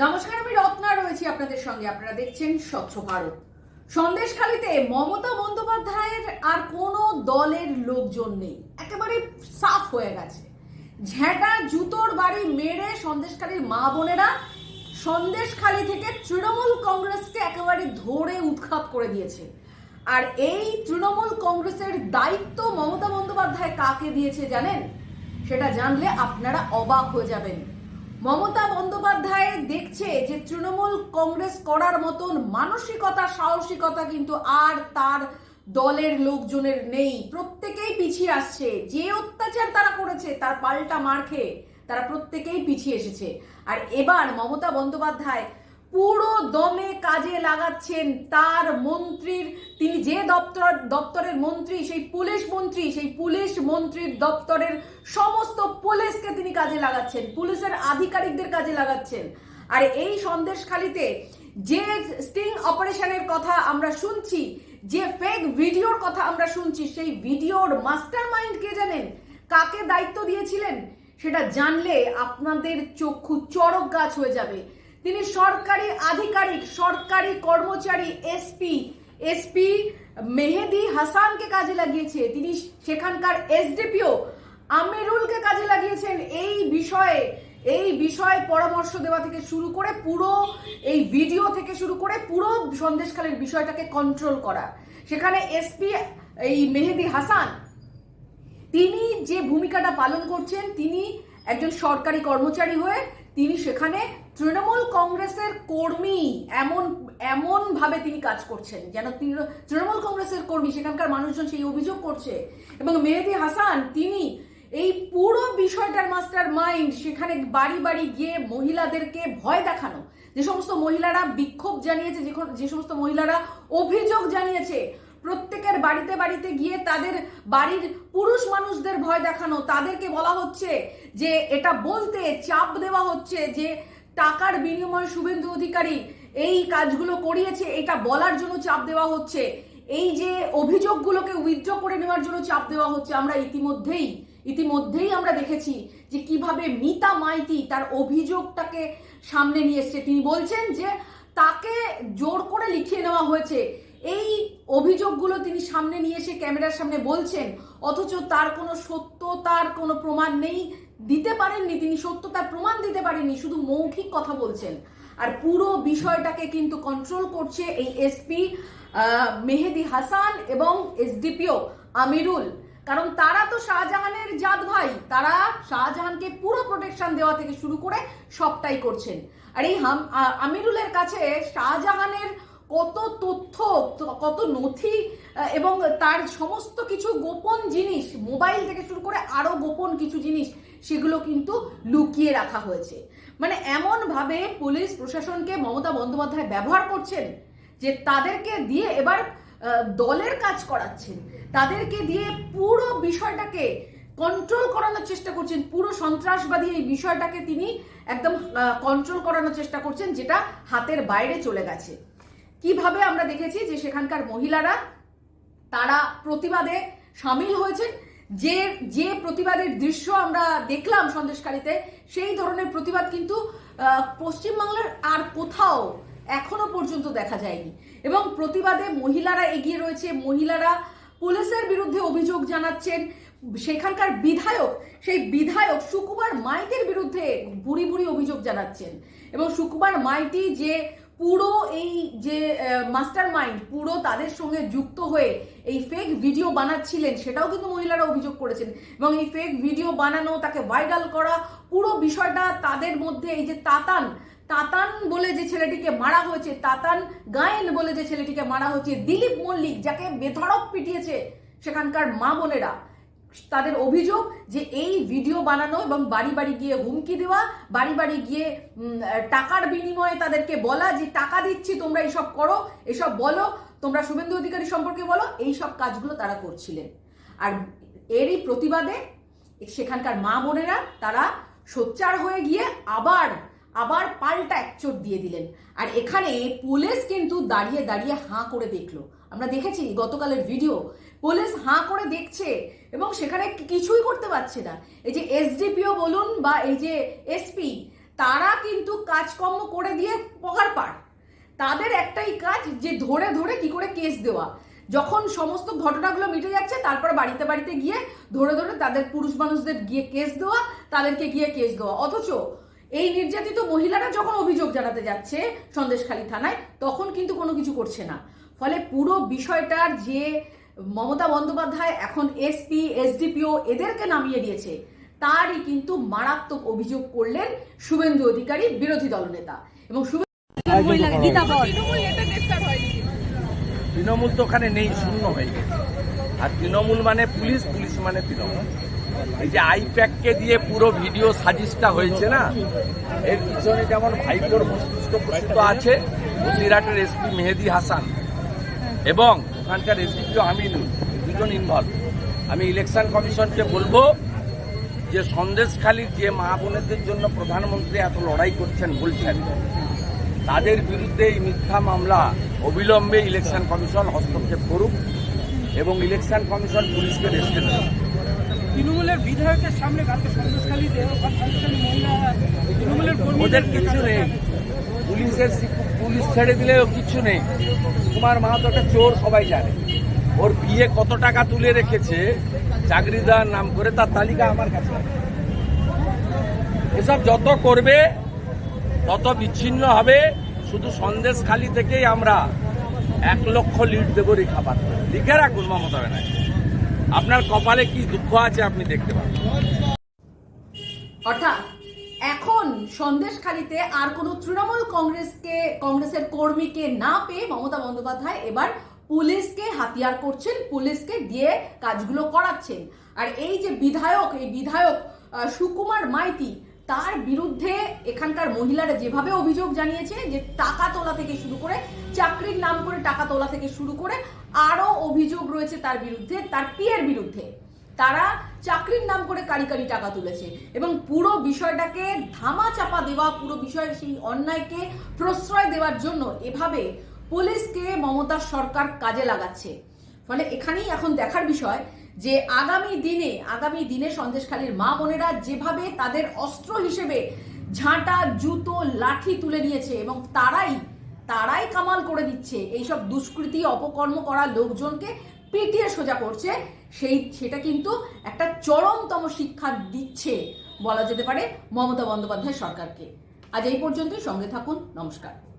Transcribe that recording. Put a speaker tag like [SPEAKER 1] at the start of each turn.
[SPEAKER 1] নমস্কার, আমি রত্না রয়েছি আপনাদের সঙ্গে। আপনারা দেখছেন স্বচ্ছ ভারত। সন্দেশখালিতে মমতা বন্দ্যোপাধ্যায়ের আর কোনো দলের লোকজন নেই। একেবারে সাফ হয়ে গেছে। ঝেঁটা জুতোর বাড়ি মেরে সন্দেশখালীর মা বোনেরা সন্দেশখালী থেকে তৃণমূল কংগ্রেসকে একেবারে ধরে উৎখাত করে দিয়েছে। আর এই তৃণমূল কংগ্রেসের দায়িত্ব মমতা বন্দ্যোপাধ্যায় কাকে দিয়েছে জানেন? সেটা জানলে আপনারা অবাক হয়ে যাবেন। মমতা বন্দ্যোপাধ্যায় দেখছে যে তৃণমূল কংগ্রেস করার মতন মানসিকতা, সাহসিকতা কিন্তু আর তার দলের লোকজনের নেই। প্রত্যেকেই পিছিয়ে আসছে। যে অত্যাচার তারা করেছে, তার পাল্টা মার খেয়ে তারা প্রত্যেকেই পিছিয়ে এসেছে। আর এবার মমতা বন্দ্যোপাধ্যায় পুরো দমে কাজে লাগাচ্ছেন তার মন্ত্রীর, তিনি যে দপ্তর, দপ্তরের মন্ত্রী, সেই পুলিশ মন্ত্রী, সেই পুলিশ মন্ত্রীর দপ্তরের সমস্ত পুলিশকে তিনি কাজে লাগাচ্ছেন, পুলিশের আধিকারিকদের কাজে লাগাচ্ছেন। আর এই সন্দেশখালিতে যে স্টিং অপারেশনের কথা আমরা শুনছি, যে ফেক ভিডিওর কথা আমরা শুনছি, সেই ভিডিওর মাস্টার মাইন্ড কে জানেন? কাকে দায়িত্ব দিয়েছিলেন? সেটা জানলে আপনাদের চক্ষু চড়ক গাছ হয়ে যাবে। তিনি সরকারি আধিকারিক, সরকারি কর্মচারী এসপি এসপি মেহেদি হাসানকে কাজে লাগিয়েছে। তিনি সেখানকার এসডিপিও আমিরুলকে কাজে লাগিয়েছেন। এই বিষয়ে এই বিষয়ে পরামর্শ দেওয়া থেকে শুরু করে পুরো এই ভিডিও থেকে শুরু করে পুরো সন্দেশকালের বিষয়টাকে কন্ট্রোল করা। সেখানে এসপি এই মেহেদি হাসান, তিনি যে ভূমিকাটা পালন করছেন, তিনি একজন সরকারি কর্মচারী হয়ে তিনি সেখানে তৃণমূল কংগ্রেসের কর্মী এমন এমন ভাবে তিনি কাজ করছেন, যেন তৃণমূল কংগ্রেসের কর্মী, সেখানকার মানুষজন সেই অভিযোগ করছে। এবং মেহেদি হাসান, তিনি এই পুরো বিষয়টার মাস্টার মাইন্ড, সেখানে বাড়ি বাড়ি গিয়ে মহিলাদেরকে ভয় দেখানো। যে সমস্ত মহিলারা বিক্ষোভ জানিয়েছে যে সমস্ত মহিলারা অভিযোগ জানিয়েছে, প্রত্যেকের বাড়িতে বাড়িতে গিয়ে তাদের বাড়ির পুরুষ মানুষদের ভয় দেখানো। তাদেরকে বলা হচ্ছে যে এটা বলতে চাপ দেওয়া হচ্ছে যে টাকার বিনিময়ে শুভেন্দু অধিকারী এই কাজগুলো করিয়েছে, এটা বলার জন্য চাপ দেওয়া হচ্ছে। এই যে অভিযোগগুলোকে উইথড্র করে নেওয়ার জন্য চাপ দেওয়া হচ্ছে, আমরা ইতিমধ্যেই ইতিমধ্যেই আমরা দেখেছি যে কীভাবে মিতা মাইতি তার অভিযোগটাকে সামনে নিয়ে এসছে। তিনি বলছেন যে তাকে জোর করে লিখিয়ে নেওয়া হয়েছে। এই অভিযোগগুলো তিনি সামনে নিয়ে এসে ক্যামেরার সামনে বলছেন অথচ তার কোনো সত্যতার কোনো প্রমাণ নেই, দিতে পারেননি তিনি সত্যতার প্রমাণ দিতে পারেননি, শুধু মৌখিক কথা বলছেন। আর পুরো বিষয়টাকে কিন্তু কন্ট্রোল করছে এই এসপি মেহেদি হাসান এবং এসডিপিও আমিরুল। কারণ তারা তো শাহজাহানের জাত ভাই, তারা শাহজাহানকে পুরো প্রোটেকশন দেওয়া থেকে শুরু করে সবটাই করছেন। আর এই আমিরুলের কাছে শাহজাহানের কত তথ্য, কত নথি এবং তার সমস্ত কিছু গোপন জিনিস, মোবাইল থেকে শুরু করে আরও গোপন কিছু জিনিস, সেগুলো কিন্তু লুকিয়ে রাখা হয়েছে। মানে এমনভাবে পুলিশ প্রশাসনকে মমতা বন্দ্যোপাধ্যায় ব্যবহার করছেন যে তাদেরকে দিয়ে এবার দলের কাজ করাচ্ছেন। তাদেরকে দিয়ে পুরো বিষয়টাকে কন্ট্রোল করানোর চেষ্টা করছেন। পুরো সন্ত্রাসবাদী এই বিষয়টাকে তিনি একদম কন্ট্রোল করানোর চেষ্টা করছেন, যেটা হাতের বাইরে চলে গেছে। কীভাবে আমরা দেখেছি যে সেখানকার মহিলারা তারা প্রতিবাদে সামিল হয়েছেন যে যে প্রতিবাদের দৃশ্য আমরা দেখলাম সন্দেশকারীতে, সেই ধরনের প্রতিবাদ কিন্তু পশ্চিমবাংলার আর কোথাও এখনও পর্যন্ত দেখা যায়নি। এবং প্রতিবাদে মহিলারা এগিয়ে রয়েছে, মহিলারা পুলিশের বিরুদ্ধে অভিযোগ জানাচ্ছেন। সেখানকার বিধায়ক, সেই বিধায়ক সুকুমার মাইতির বিরুদ্ধে বুড়ি বুড়ি অভিযোগ জানাচ্ছেন। এবং সুকুমার মাইতি যে পুরো এই যে মাস্টার মাইন্ড পুরো তাদের সঙ্গে যুক্ত হয়ে এই ফেক ভিডিও বানাচ্ছিলেন, সেটাও কিন্তু মহিলারা অভিযোগ করেছেন। এবং এই ফেক ভিডিও বানানো, তাকে ভাইরাল করা, পুরো বিষয়টা তাদের মধ্যে এই যে তাতান তাতান বলে যে ছেলেটিকে মারা হয়েছে, তাতান গায়েন বলে যে ছেলেটিকে মারা হয়েছে, দিলীপ মল্লিক, যাকে বেধড়ক পিটিয়েছে সেখানকার মা বোনেরা। তাদের অভিযোগ যে এই ভিডিও বানানো এবং বাড়ি বাড়ি গিয়ে হুমকি দেওয়া, বাড়ি বাড়ি গিয়ে টাকার বিনিময়ে তাদেরকে বলা যে টাকা দিচ্ছি, তোমরা এইসব করো, এসব বলো, তোমরা শুভেন্দু অধিকারী সম্পর্কে বলো, এই সব কাজগুলো তারা করছিলেন। আর এরই প্রতিবাদে সেখানকার মা বোনেরা তারা সোচ্চার হয়ে গিয়ে আবার আবার পাল্টা একচোট দিয়ে দিলেন। আর এখানে পুলিশ কিন্তু দাঁড়িয়ে দাঁড়িয়ে হাঁ করে দেখল। আমরা দেখেছি গতকালের ভিডিও পুলিশ হাঁ করে দেখছে এবং সেখানে কিছুই করতে পারছে না। এই যে এসডিপিও বলুন বা এই যে এসপি তারা কিন্তু কাজকর্ম করে দিয়ে পকার পার। তাদের একটাই কাজ যে ধরে ধরে কি করে কেস দেওয়া। যখন সমস্ত ঘটনাগুলো মিটে যাচ্ছে, তারপরে বাড়িতে বাড়িতে গিয়ে ধরে ধরে তাদের পুরুষ মানুষদের গিয়ে কেস দেওয়া, তাদেরকে গিয়ে কেস দেওয়া। অথচ এই নির্যাতিত মহিলারা যখন অভিযোগ জানাতে যাচ্ছে সন্দেশখালী থানায়, তখন কিন্তু কোনো কিছু করছে না। ফলে পুরো বিষয়টার যে মমতা বন্দ্যোপাধ্যায় এখন এসপি এসডিপিও এদেরকে নামিয়ে দিয়েছে। তারই কিন্তু মারাত্মক অভিযোগ করলেন শুভেন্দু অধিকারী বিরোধী দলনেতা। এবং
[SPEAKER 2] মহিলাকে গীতা বল।
[SPEAKER 3] তৃণমূল তো ওখানে নেই শূন্য হয়ে গেছে। আর তৃণমূল মানে পুলিশ পুলিশ মানে তৃণমূল। এই যে আইপ্যাককে দিয়ে পুরো ভিডিও সাজিশটা হয়েছে না এর পিছনে যেমন ভাইপোর মস্তিষ্ক আছে বসিরহাটের এসপি মেহেদি হাসান। এবং ওখানকার এসডিপিও আমিনুল দুজন ইনভলভ আমি ইলেকশন কমিশনকে বলব যে সন্দেশখালীর যে মা বোনেদের জন্য প্রধানমন্ত্রী এত লড়াই করছেন বলছেন তাদের বিরুদ্ধে এই মিথ্যা মামলা অবিলম্বে ইলেকশন কমিশন হস্তক্ষেপ করুক এবং ইলেকশন কমিশন পুলিশকে রেস্টে দেবে
[SPEAKER 2] তৃণমূলের বিধায়কের সামনে কালকে সন্দেশখালী
[SPEAKER 3] ওদের কিছু নেই। পুলিশের সি- পুলিশ ছেড়ে দিলেও কিছু নেই। কুমার মাহাতো একটা চোর সবাই জানে। ওর বিয়ে কত টাকা তুলে রেখেছে চাকরি দেওয়ার নাম করে তার তালিকা আমার কাছে। এসব যত করবে, তত বিচ্ছিন্ন হবে। শুধু সন্দেশ খালি থেকেই আমরা এক লক্ষ লিড দেবো রেখাপাত লিখে রাখুন মমতা ব্যানার্জি। আপনার কপালে কি দুঃখ আছে আপনি দেখতে পাবেন।
[SPEAKER 1] অর্থাৎ এখন সন্দেশখালিতে আর কোনো তৃণমূল কংগ্রেসকে, কংগ্রেসের কর্মীকে না পেয়ে মমতা বন্দ্যোপাধ্যায় এবার পুলিশকে হাতিয়ার করছেন, পুলিশকে দিয়ে কাজগুলো করাচ্ছেন। আর এই যে বিধায়ক, এই বিধায়ক সুকুমার মাইতি, তার বিরুদ্ধে এখানকার মহিলারা যেভাবে অভিযোগ জানিয়েছে যে টাকা তোলা থেকে শুরু করে, চাকরির নাম করে টাকা তোলা থেকে শুরু করে আরও অভিযোগ রয়েছে তার বিরুদ্ধে, তার পিয়ের বিরুদ্ধে। তারা চাকরির নাম করে কারি কারি টাকা তুলেছে এবং পুরো বিষয়টাকে ধামা চাপা দেওয়া, পুরো বিষয় সেই অন্যায়কে প্রশ্রয় দেওয়ার জন্য এভাবে পুলিশকে মমতার সরকার কাজে লাগাচ্ছে। ফলে এখানেই এখন দেখার বিষয় যে আগামী দিনে আগামী দিনে সন্দেশখালীর মা বোনেরা যেভাবে তাদের অস্ত্র হিসেবে ঝাঁটা, জুতো, লাঠি তুলে নিয়েছে এবং তারাই তারাই কামাল করে দিচ্ছে, এইসব দুষ্কৃতি, অপকর্ম করা লোকজনকে পিটিয়ে সোজা করছে সেই, সেটা কিন্তু একটা চরমতম শিক্ষা দিচ্ছে বলা যেতে পারে মমতা বন্দ্যোপাধ্যায় সরকারকে। আজ এই পর্যন্তই, সঙ্গে থাকুন, নমস্কার।